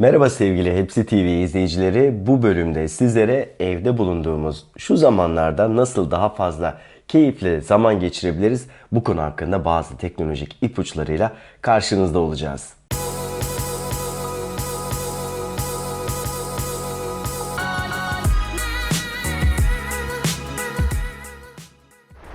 Merhaba sevgili Hepsi TV izleyicileri. Bu bölümde sizlere evde bulunduğumuz şu zamanlarda nasıl daha fazla keyifli zaman geçirebiliriz bu konu hakkında bazı teknolojik ipuçlarıyla karşınızda olacağız.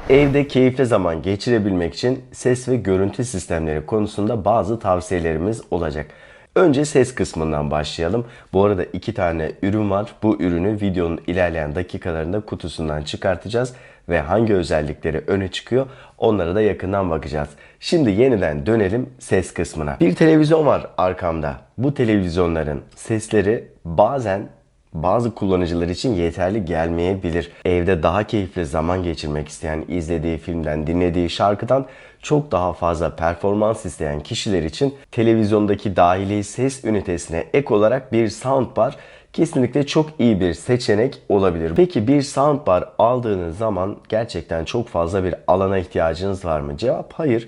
Evde keyifli zaman geçirebilmek için ses ve görüntü sistemleri konusunda bazı tavsiyelerimiz olacak. Önce ses kısmından başlayalım. Bu arada iki tane ürün var. Bu ürünü videonun ilerleyen dakikalarında kutusundan çıkartacağız ve hangi özellikleri öne çıkıyor onlara da yakından bakacağız. Şimdi yeniden dönelim ses kısmına. Bir televizyon var arkamda. Bu televizyonların sesleri bazen bazı kullanıcılar için yeterli gelmeyebilir. Evde daha keyifli zaman geçirmek isteyen, izlediği filmden, dinlediği şarkıdan çok daha fazla performans isteyen kişiler için televizyondaki dahili ses ünitesine ek olarak bir soundbar kesinlikle çok iyi bir seçenek olabilir. Peki bir soundbar aldığınız zaman gerçekten çok fazla bir alana ihtiyacınız var mı? Cevap hayır.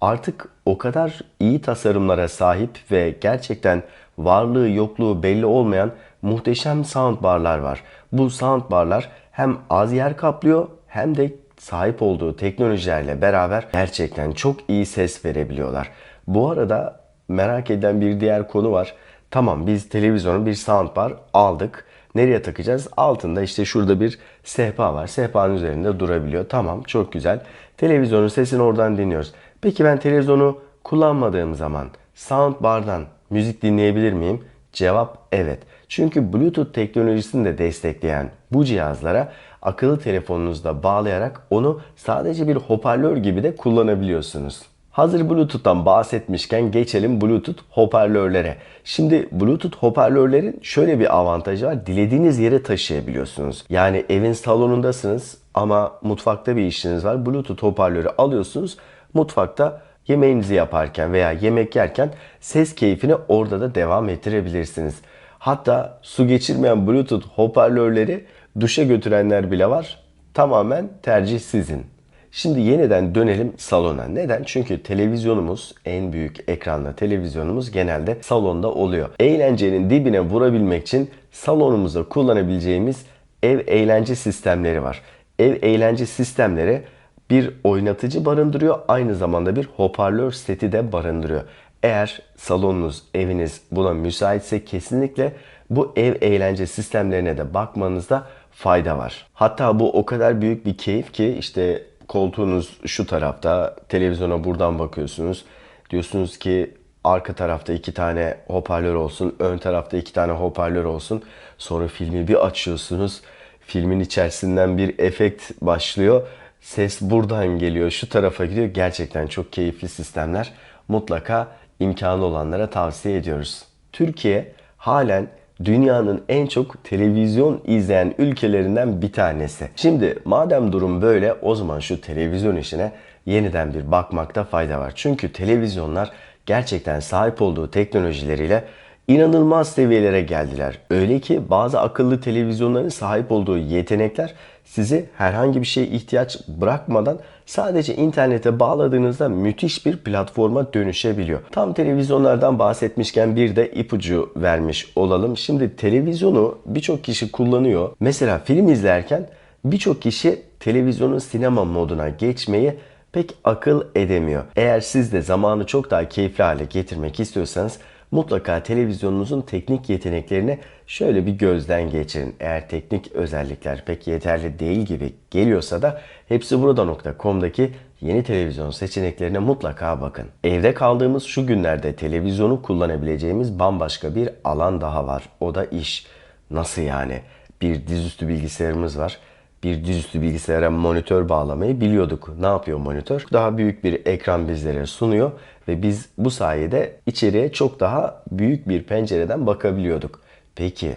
Artık o kadar iyi tasarımlara sahip ve gerçekten varlığı yokluğu belli olmayan muhteşem soundbarlar var. Bu soundbarlar hem az yer kaplıyor hem de sahip olduğu teknolojilerle beraber gerçekten çok iyi ses verebiliyorlar. Bu arada merak edilen bir diğer konu var. Tamam biz televizyonu bir soundbar aldık. Nereye takacağız? Altında işte şurada bir sehpa var. Sehpanın üzerinde durabiliyor. Tamam çok güzel. Televizyonun sesini oradan dinliyoruz. Peki ben televizyonu kullanmadığım zaman soundbar'dan müzik dinleyebilir miyim? Cevap evet. Çünkü Bluetooth teknolojisini de destekleyen bu cihazlara akıllı telefonunuzda bağlayarak onu sadece bir hoparlör gibi de kullanabiliyorsunuz. Hazır Bluetooth'tan bahsetmişken geçelim Bluetooth hoparlörlere. Şimdi Bluetooth hoparlörlerin şöyle bir avantajı var. Dilediğiniz yere taşıyabiliyorsunuz. Yani evin salonundasınız ama mutfakta bir işiniz var. Bluetooth hoparlörü alıyorsunuz. Mutfakta yemeğinizi yaparken veya yemek yerken ses keyfini orada da devam ettirebilirsiniz. Hatta su geçirmeyen Bluetooth hoparlörleri duşa götürenler bile var. Tamamen tercih sizin. Şimdi yeniden dönelim salona. Neden? Çünkü televizyonumuz, en büyük ekranlı televizyonumuz genelde salonda oluyor. Eğlencenin dibine vurabilmek için salonumuzda kullanabileceğimiz ev eğlence sistemleri var. Ev eğlence sistemleri bir oynatıcı barındırıyor, aynı zamanda bir hoparlör seti de barındırıyor. Eğer salonunuz, eviniz buna müsaitse kesinlikle bu ev eğlence sistemlerine de bakmanızda fayda var. Hatta bu o kadar büyük bir keyif ki işte koltuğunuz şu tarafta, televizyona buradan bakıyorsunuz. Diyorsunuz ki arka tarafta iki tane hoparlör olsun, ön tarafta iki tane hoparlör olsun. Sonra filmi bir açıyorsunuz. Filmin içerisinden bir efekt başlıyor. Ses buradan geliyor, şu tarafa gidiyor. Gerçekten çok keyifli sistemler. Mutlaka imkanı olanlara tavsiye ediyoruz. Türkiye halen dünyanın en çok televizyon izleyen ülkelerinden bir tanesi. Şimdi madem durum böyle o zaman şu televizyon işine yeniden bir bakmakta fayda var. Çünkü televizyonlar gerçekten sahip olduğu teknolojileriyle inanılmaz seviyelere geldiler. Öyle ki bazı akıllı televizyonların sahip olduğu yetenekler sizi herhangi bir şeye ihtiyaç bırakmadan sadece internete bağladığınızda müthiş bir platforma dönüşebiliyor. Tam televizyonlardan bahsetmişken bir de ipucu vermiş olalım. Şimdi televizyonu birçok kişi kullanıyor. Mesela film izlerken birçok kişi televizyonun sinema moduna geçmeyi pek akıl edemiyor. Eğer siz de zamanı çok daha keyifli hale getirmek istiyorsanız mutlaka televizyonunuzun teknik yeteneklerini şöyle bir gözden geçirin. Eğer teknik özellikler pek yeterli değil gibi geliyorsa da hepsi burada.com'daki yeni televizyon seçeneklerine mutlaka bakın. Evde kaldığımız şu günlerde televizyonu kullanabileceğimiz bambaşka bir alan daha var. O da iş. Nasıl yani? Bir dizüstü bilgisayarımız var bir dizüstü bilgisayara monitör bağlamayı biliyorduk. Ne yapıyor monitör? Daha büyük bir ekran bizlere sunuyor ve biz bu sayede içeriye çok daha büyük bir pencereden bakabiliyorduk. Peki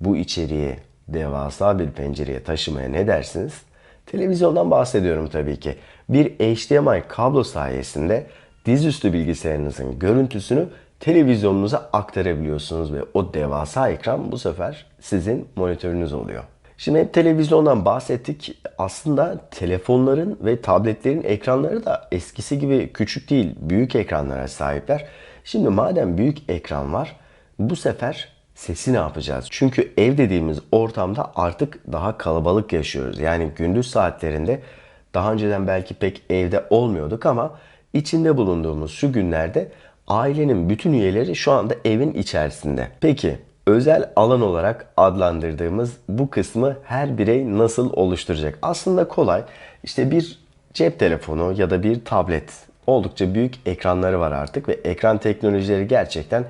bu içeriği devasa bir pencereye taşımaya ne dersiniz? Televizyondan bahsediyorum tabii ki. Bir HDMI kablo sayesinde dizüstü bilgisayarınızın görüntüsünü televizyonunuza aktarabiliyorsunuz ve o devasa ekran bu sefer sizin monitörünüz oluyor. Şimdi televizyondan bahsettik. Aslında telefonların ve tabletlerin ekranları da eskisi gibi küçük değil, büyük ekranlara sahipler. Şimdi madem büyük ekran var, Bu sefer sesi ne yapacağız? Çünkü ev dediğimiz ortamda artık daha kalabalık yaşıyoruz. Yani gündüz saatlerinde daha önceden belki pek evde olmuyorduk ama içinde bulunduğumuz şu günlerde ailenin bütün üyeleri şu anda evin içerisinde. Peki özel alan olarak adlandırdığımız bu kısmı her birey nasıl oluşturacak? Aslında kolay. İşte bir cep telefonu ya da bir tablet oldukça büyük ekranları var artık ve ekran teknolojileri gerçekten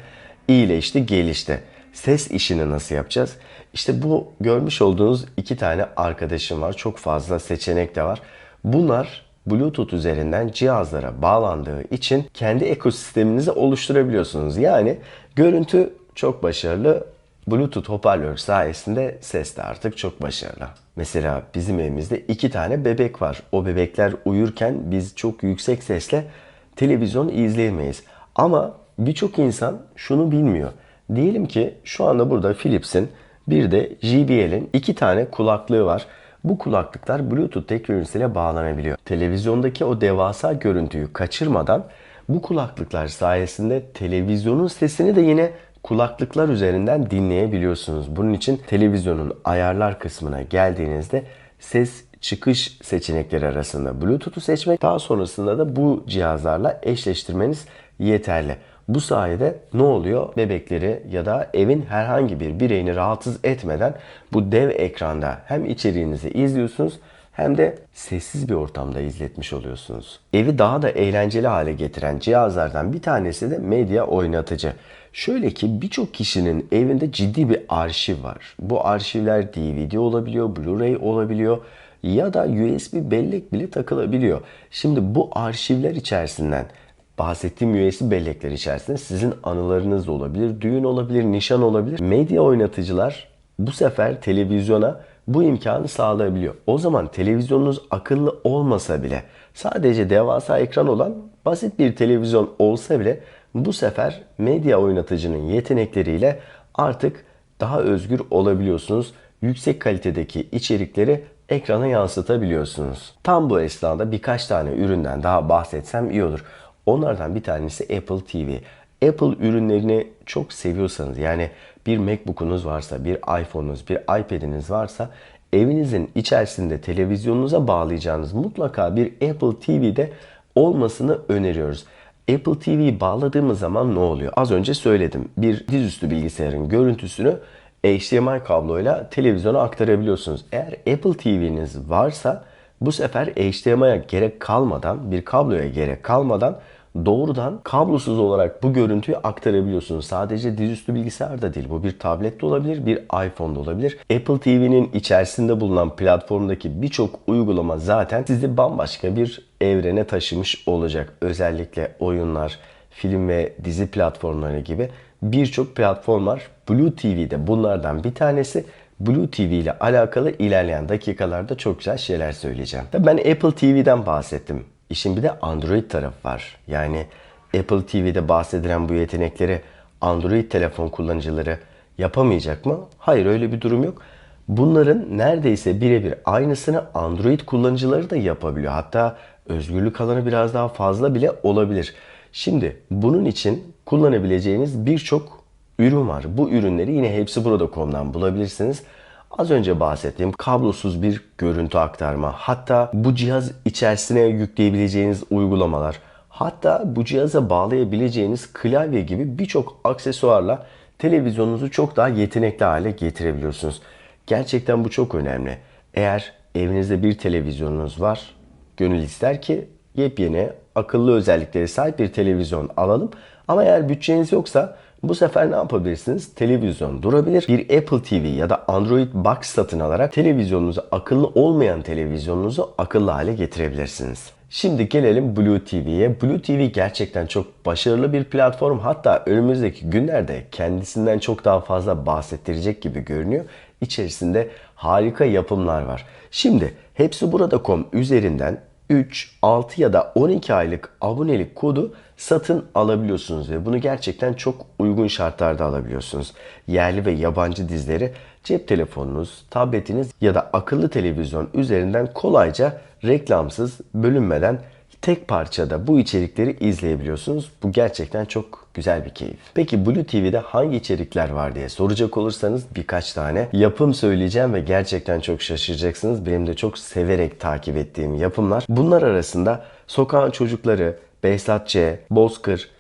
iyileşti, gelişti. Ses işini nasıl yapacağız? İşte bu görmüş olduğunuz iki tane arkadaşım var. Çok fazla seçenek de var. Bunlar Bluetooth üzerinden cihazlara bağlandığı için kendi ekosisteminizi oluşturabiliyorsunuz. Yani görüntü çok başarılı. Bluetooth hoparlör sayesinde ses de artık çok başarılı. Mesela bizim evimizde iki tane bebek var. O bebekler uyurken biz çok yüksek sesle televizyon izleyemeyiz. Ama birçok insan şunu bilmiyor. Diyelim ki şu anda burada Philips'in bir de JBL'in iki tane kulaklığı var. Bu kulaklıklar Bluetooth teknolojisiyle bağlanabiliyor. Televizyondaki o devasa görüntüyü kaçırmadan bu kulaklıklar sayesinde televizyonun sesini de yine kulaklıklar üzerinden dinleyebiliyorsunuz. Bunun için televizyonun ayarlar kısmına geldiğinizde ses çıkış seçenekleri arasında Bluetooth'u seçmek daha sonrasında da bu cihazlarla eşleştirmeniz yeterli. Bu sayede ne oluyor? Bebekleri ya da evin herhangi bir bireyini rahatsız etmeden bu dev ekranda hem içeriğinizi izliyorsunuz hem de sessiz bir ortamda izletmiş oluyorsunuz. Evi daha da eğlenceli hale getiren cihazlardan bir tanesi de medya oynatıcı. Şöyle ki birçok kişinin evinde ciddi bir arşiv var. Bu arşivler DVD olabiliyor, Blu-ray olabiliyor ya da USB bellek bile takılabiliyor. Şimdi bu arşivler içerisinden bahsettiğim USB bellekler içerisinde sizin anılarınız olabilir, düğün olabilir, nişan olabilir. Medya oynatıcılar bu sefer televizyona bu imkanı sağlayabiliyor. O zaman televizyonunuz akıllı olmasa bile sadece devasa ekran olan basit bir televizyon olsa bile bu sefer medya oynatıcının yetenekleriyle artık daha özgür olabiliyorsunuz. Yüksek kalitedeki içerikleri ekrana yansıtabiliyorsunuz. Tam bu esnada birkaç tane üründen daha bahsetsem iyi olur. Onlardan bir tanesi Apple TV. Apple ürünlerini çok seviyorsanız yani bir MacBook'unuz varsa, bir iPhone'unuz, bir iPad'iniz varsa evinizin içerisinde televizyonunuza bağlayacağınız mutlaka bir Apple TV'de olmasını öneriyoruz. Apple TV bağladığımız zaman ne oluyor? Az önce söyledim. Bir dizüstü bilgisayarın görüntüsünü HDMI kabloyla televizyona aktarabiliyorsunuz. Eğer Apple TV'niz varsa bu sefer HDMI'ye gerek kalmadan, bir kabloya gerek kalmadan doğrudan kablosuz olarak bu görüntüyü aktarabiliyorsunuz. Sadece dizüstü bilgisayar da değil. Bu bir tablet de olabilir, bir iPhone da olabilir. Apple TV'nin içerisinde bulunan platformdaki birçok uygulama zaten sizi bambaşka bir evrene taşımış olacak. Özellikle oyunlar, film ve dizi platformları gibi birçok platform var. Blue TV'de bunlardan bir tanesi. Blue TV ile alakalı ilerleyen dakikalarda çok güzel şeyler söyleyeceğim. Ben Apple TV'den bahsettim. İşin bir de Android tarafı var. Yani Apple TV'de bahsedilen bu yetenekleri Android telefon kullanıcıları yapamayacak mı? Hayır öyle bir durum yok. Bunların neredeyse birebir aynısını Android kullanıcıları da yapabiliyor. Hatta özgürlük alanı biraz daha fazla bile olabilir. Şimdi bunun için kullanabileceğiniz birçok ürün var. Bu ürünleri yine hepsi burada.com'dan bulabilirsiniz. Az önce bahsettiğim kablosuz bir görüntü aktarma, hatta bu cihaz içerisine yükleyebileceğiniz uygulamalar, hatta bu cihaza bağlayabileceğiniz klavye gibi birçok aksesuarla televizyonunuzu çok daha yetenekli hale getirebiliyorsunuz. Gerçekten bu çok önemli. Eğer evinizde bir televizyonunuz var, gönül ister ki yepyeni akıllı özellikleri sahip bir televizyon alalım. Ama eğer bütçeniz yoksa bu sefer ne yapabilirsiniz? Televizyon durabilir. Bir Apple TV ya da Android Box satın alarak televizyonunuzu akıllı olmayan televizyonunuzu akıllı hale getirebilirsiniz. Şimdi gelelim Blue TV'ye. Blue TV gerçekten çok başarılı bir platform. Hatta önümüzdeki günlerde kendisinden çok daha fazla bahsettirecek gibi görünüyor. İçerisinde harika yapımlar var. Şimdi hepsi burada.com üzerinden 3, 6 ya da 12 aylık abonelik kodu satın alabiliyorsunuz ve bunu gerçekten çok uygun şartlarda alabiliyorsunuz. Yerli ve yabancı dizileri cep telefonunuz, tabletiniz ya da akıllı televizyon üzerinden kolayca reklamsız, bölünmeden tek parçada bu içerikleri izleyebiliyorsunuz. Bu gerçekten çok güzel bir keyif. Peki Blue TV'de hangi içerikler var diye soracak olursanız birkaç tane yapım söyleyeceğim ve gerçekten çok şaşıracaksınız. Benim de çok severek takip ettiğim yapımlar. Bunlar arasında Sokağın Çocukları, Behzat Ç, Bozkır,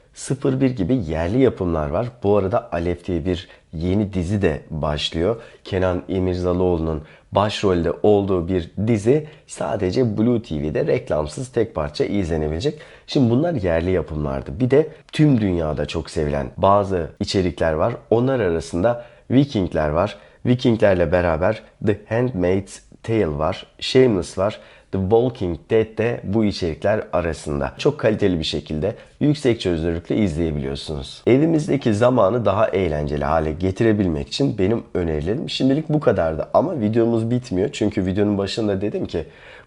01 gibi yerli yapımlar var. Bu arada Alef diye bir yeni dizi de başlıyor. Kenan İmirzalıoğlu'nun başrolde olduğu bir dizi sadece Blue TV'de reklamsız tek parça izlenebilecek. Şimdi bunlar yerli yapımlardı. Bir de tüm dünyada çok sevilen bazı içerikler var. Onlar arasında Vikingler var. Vikinglerle beraber The Handmaid's Tale var. Shameless var. The Walking Dead de bu içerikler arasında. Çok kaliteli bir şekilde yüksek çözünürlükle izleyebiliyorsunuz. Evimizdeki zamanı daha eğlenceli hale getirebilmek için benim önerilerim şimdilik bu kadardı. Ama videomuz bitmiyor. Çünkü videonun başında dedim ki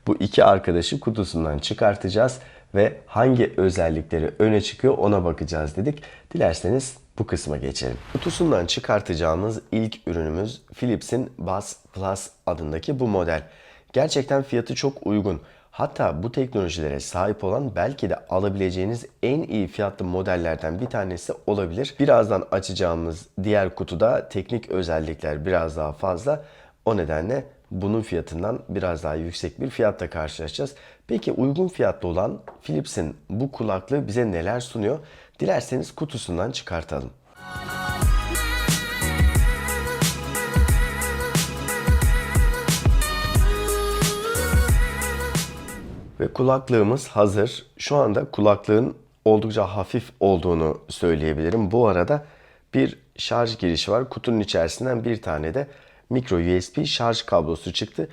bu iki arkadaşı kutusundan çıkartacağız ve hangi özellikleri öne çıkıyor ona bakacağız dedik. Dilerseniz bu kısma geçelim. Kutusundan çıkartacağımız ilk ürünümüz Philips'in Buzz Plus adındaki bu model. Gerçekten fiyatı çok uygun. Hatta bu teknolojilere sahip olan belki de alabileceğiniz en iyi fiyatlı modellerden bir tanesi olabilir. Birazdan açacağımız diğer kutuda teknik özellikler biraz daha fazla. O nedenle bunun fiyatından biraz daha yüksek bir fiyatla karşılaşacağız. Peki uygun fiyatlı olan Philips'in bu kulaklığı bize neler sunuyor? Dilerseniz kutusundan çıkartalım. Ve kulaklığımız hazır. Şu anda kulaklığın oldukça hafif olduğunu söyleyebilirim. Bu arada bir şarj girişi var. Kutunun içerisinden bir tane de micro USB şarj kablosu çıktı.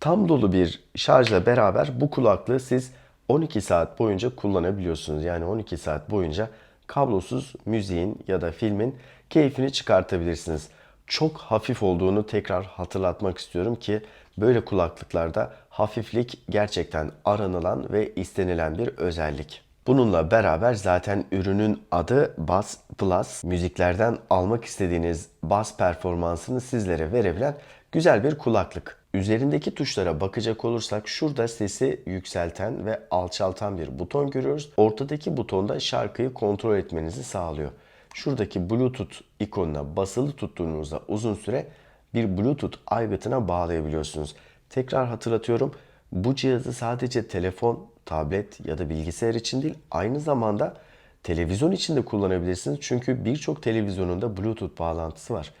Tam dolu bir şarjla beraber bu kulaklığı siz 12 saat boyunca kullanabiliyorsunuz. Yani 12 saat boyunca kablosuz müziğin ya da filmin keyfini çıkartabilirsiniz. Çok hafif olduğunu tekrar hatırlatmak istiyorum ki böyle kulaklıklarda hafiflik gerçekten aranılan ve istenilen bir özellik. Bununla beraber zaten ürünün adı Bass Plus. Müziklerden almak istediğiniz bas performansını sizlere verebilen güzel bir kulaklık. Üzerindeki tuşlara bakacak olursak şurada sesi yükselten ve alçaltan bir buton görüyoruz. Ortadaki butonda şarkıyı kontrol etmenizi sağlıyor. Şuradaki Bluetooth ikonuna basılı tuttuğunuzda uzun süre bir Bluetooth aygıtına bağlayabiliyorsunuz. Tekrar hatırlatıyorum. Bu cihazı sadece telefon, tablet ya da bilgisayar için değil, aynı zamanda televizyon için de kullanabilirsiniz. Çünkü birçok televizyonunda Bluetooth bağlantısı var.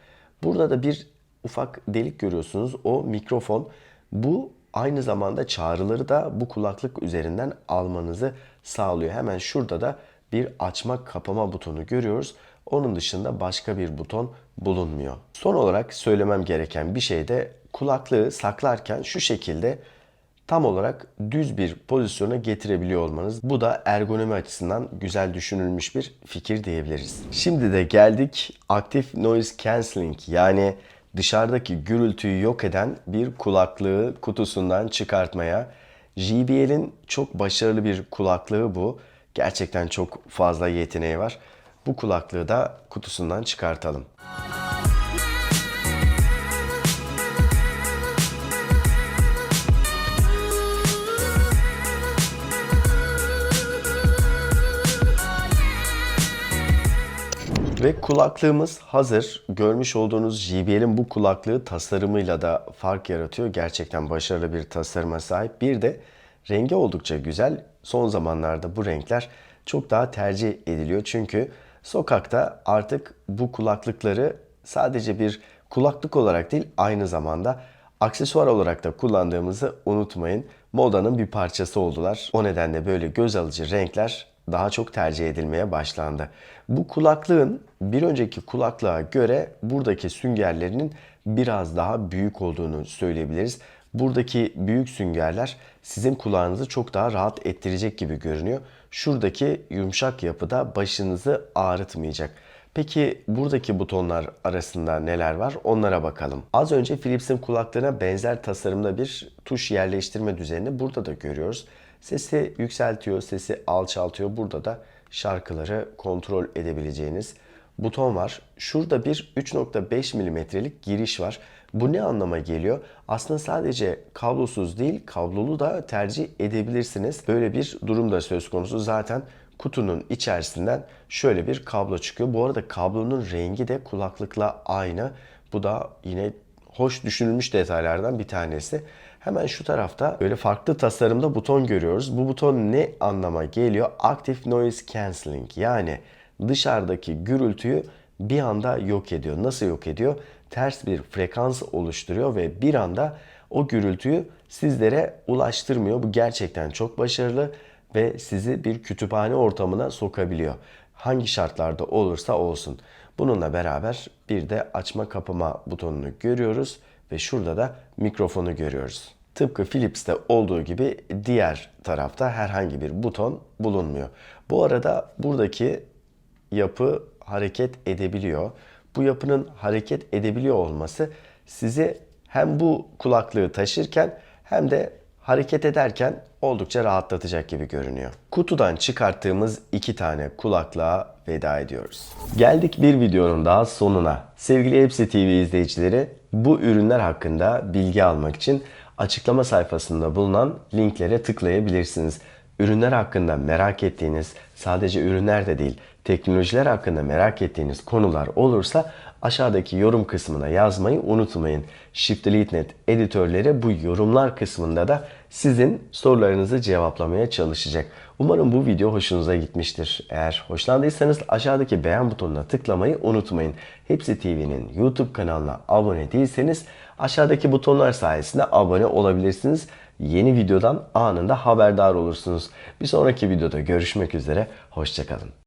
Burada da bir ufak delik görüyorsunuz. O mikrofon. Bu aynı zamanda çağrıları da bu kulaklık üzerinden almanızı sağlıyor. Hemen şurada da bir açma kapama butonu görüyoruz. Onun dışında başka bir buton bulunmuyor. Son olarak söylemem gereken bir şey de kulaklığı saklarken şu şekilde tam olarak düz bir pozisyona getirebiliyor olmanız. Bu da ergonomi açısından güzel düşünülmüş bir fikir diyebiliriz. Şimdi de geldik aktif noise cancelling yani dışarıdaki gürültüyü yok eden bir kulaklığı kutusundan çıkartmaya. JBL'in çok başarılı bir kulaklığı bu. Gerçekten çok fazla yeteneği var. Bu kulaklığı da kutusundan çıkartalım. Ve kulaklığımız hazır. Görmüş olduğunuz JBL'in bu kulaklığı tasarımıyla da fark yaratıyor. Gerçekten başarılı bir tasarıma sahip. Bir de rengi oldukça güzel. Son zamanlarda bu renkler çok daha tercih ediliyor. Çünkü sokakta artık bu kulaklıkları sadece bir kulaklık olarak değil aynı zamanda aksesuar olarak da kullandığımızı unutmayın. Modanın bir parçası oldular. O nedenle böyle göz alıcı renkler daha çok tercih edilmeye başlandı. Bu kulaklığın bir önceki kulaklığa göre buradaki süngerlerinin biraz daha büyük olduğunu söyleyebiliriz. Buradaki büyük süngerler sizin kulağınızı çok daha rahat ettirecek gibi görünüyor. Şuradaki yumuşak yapıda başınızı ağrıtmayacak. Peki buradaki butonlar arasında neler var? Onlara bakalım. Az önce Philips'in kulaklarına benzer tasarımda bir tuş yerleştirme düzenini burada da görüyoruz. Sesi yükseltiyor, sesi alçaltıyor. Burada da şarkıları kontrol edebileceğiniz buton var. Şurada bir 3.5 milimetrelik giriş var. Bu ne anlama geliyor? Aslında sadece kablosuz değil, kablolu da tercih edebilirsiniz. Böyle bir durum da söz konusu. Zaten kutunun içerisinden şöyle bir kablo çıkıyor. Bu arada kablonun rengi de kulaklıkla aynı. Bu da yine hoş düşünülmüş detaylardan bir tanesi. Hemen şu tarafta böyle farklı tasarımda buton görüyoruz. Bu buton ne anlama geliyor? Active Noise Cancelling yani dışarıdaki gürültüyü bir anda yok ediyor. Nasıl yok ediyor? Ters bir frekans oluşturuyor ve bir anda o gürültüyü sizlere ulaştırmıyor. Bu gerçekten çok başarılı ve sizi bir kütüphane ortamına sokabiliyor. Hangi şartlarda olursa olsun. Bununla beraber bir de açma kapama butonunu görüyoruz ve şurada da mikrofonu görüyoruz. Tıpkı Philips'te olduğu gibi diğer tarafta herhangi bir buton bulunmuyor. Bu arada buradaki yapı hareket edebiliyor. Bu yapının hareket edebiliyor olması sizi hem bu kulaklığı taşırken hem de hareket ederken oldukça rahatlatacak gibi görünüyor. Kutudan çıkarttığımız iki tane kulaklığa veda ediyoruz. Geldik bir videonun daha sonuna. Sevgili Hepsi TV izleyicileri bu ürünler hakkında bilgi almak için açıklama sayfasında bulunan linklere tıklayabilirsiniz. Ürünler hakkında merak ettiğiniz, sadece ürünler de değil, teknolojiler hakkında merak ettiğiniz konular olursa aşağıdaki yorum kısmına yazmayı unutmayın. Shift Delete editörleri bu yorumlar kısmında da sizin sorularınızı cevaplamaya çalışacak. Umarım bu video hoşunuza gitmiştir. Eğer hoşlandıysanız aşağıdaki beğen butonuna tıklamayı unutmayın. Hepsi TV'nin YouTube kanalına abone değilseniz aşağıdaki butonlar sayesinde abone olabilirsiniz. Yeni videodan anında haberdar olursunuz. Bir sonraki videoda görüşmek üzere. Hoşçakalın.